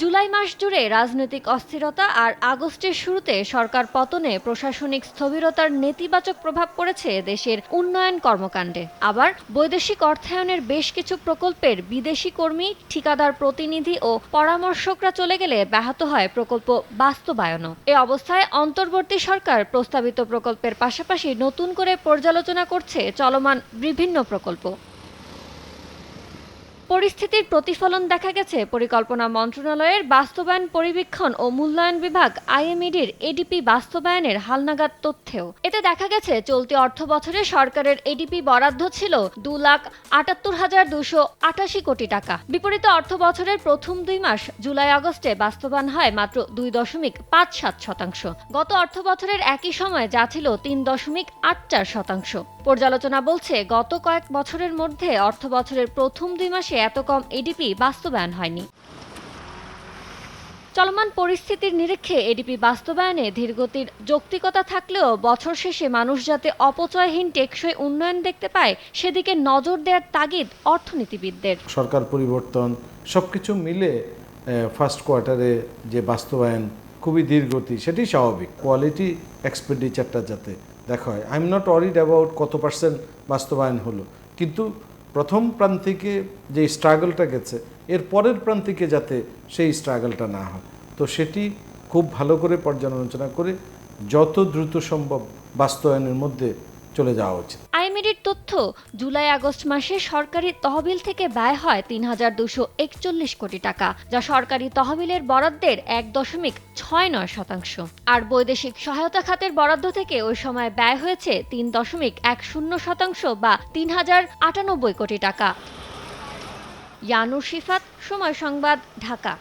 জুলাই মাস জুড়ে রাজনৈতিক অস্থিরতা আর আগস্টের শুরুতে সরকার পতনে প্রশাসনিক স্থবিরতার নেতিবাচক প্রভাব পড়েছে দেশের উন্নয়ন কর্মকাণ্ডে। আবার বৈদেশিক অর্থায়নের বেশ কিছু প্রকল্পের বিদেশি কর্মী, ঠিকাদার প্রতিনিধি ও পরামর্শকরা চলে গেলে ব্যাহত হয় প্রকল্প বাস্তবায়নও। এ অবস্থায় অন্তর্বর্তী সরকার প্রস্তাবিত প্রকল্পের পাশাপাশি নতুন করে পর্যালোচনা করছে চলমান বিভিন্ন প্রকল্প। পরিস্থিতির প্রতিফলন দেখা গেছে পরিকল্পনা মন্ত্রণালয়ের বাস্তবায়ন, পরিবীক্ষণ ও মূল্যায়ন বিভাগ আইএমইডির এডিপি বাস্তবায়নের হালনাগাদ তথ্যেও। এতে দেখা গেছে, চলতি অর্থ বছরে সরকারের এডিপি বরাদ্দ ছিল দু লাখ আটাত্তর হাজার দুশো আটাশি কোটি টাকা। বিপরীতে অর্থ বছরের প্রথম দুই মাস, জুলাই আগস্টে বাস্তবায়ন হয় মাত্র দুই দশমিক পাঁচ সাত শতাংশ। গত অর্থ বছরের একই সময় যা ছিল তিন দশমিক আট চার শতাংশ। পর্যালোচনা বলছে, গত কয়েক বছরের মধ্যে অর্থ বছরের প্রথম দুই মাসে এত কম এডিপি বাস্তবায়ন হয়নি। চলমান পরিস্থিতির নিরীক্ষে এডিপি বাস্তবায়নে ধীরগতির যৌক্তিকতা থাকলেও বছর শেষে মানুষ যাতে অপচয়হীন টেকসই উন্নয়ন দেখতে পায়, সেদিকে নজর দেওয়ার তাগিদ অর্থনীতিবিদদের। সরকার পরিবর্তন, সবকিছু মিলে ফার্স্ট কোয়ার্টারে যে বাস্তবায়ন খুবই ধীরগতি, সেটি স্বাভাবিক। কোয়ালিটি এক্সপেন্ডিচারটা যাতে দেখা হয়। I am not worried about কত পার্সেন্ট বাস্তবায়ন হলো। কিন্তু প্রথম প্রান্তিকে যে স্ট্রাগলটা গেছে, এর পরের প্রান্তিকে যাতে সেই স্ট্রাগলটা না হয়। তো সেটি খুব ভালো করে পর্যালোচনা করে যত দ্রুত সম্ভব বাস্তবায়নের মধ্যে চলে যাওয়া উচিত। আইএমইডির তথ্য, জুলাই আগস্ট মাসে সরকারি তহবিল থেকে ব্যয় হয় তিন হাজার দুশো একচল্লিশ কোটি টাকা, যা সরকারি তহবিলের বরাদ্দের এক দশমিক ছয় নয় শতাংশ। আর বৈদেশিক সহায়তা খাতের বরাদ্দ থেকে ওই সময় ব্যয় হয়েছে তিন দশমিক এক শূন্য শতাংশ বা তিন হাজার আটানব্বই কোটি টাকা। ইয়ানুর শিফাত, সময় সংবাদ, ঢাকা।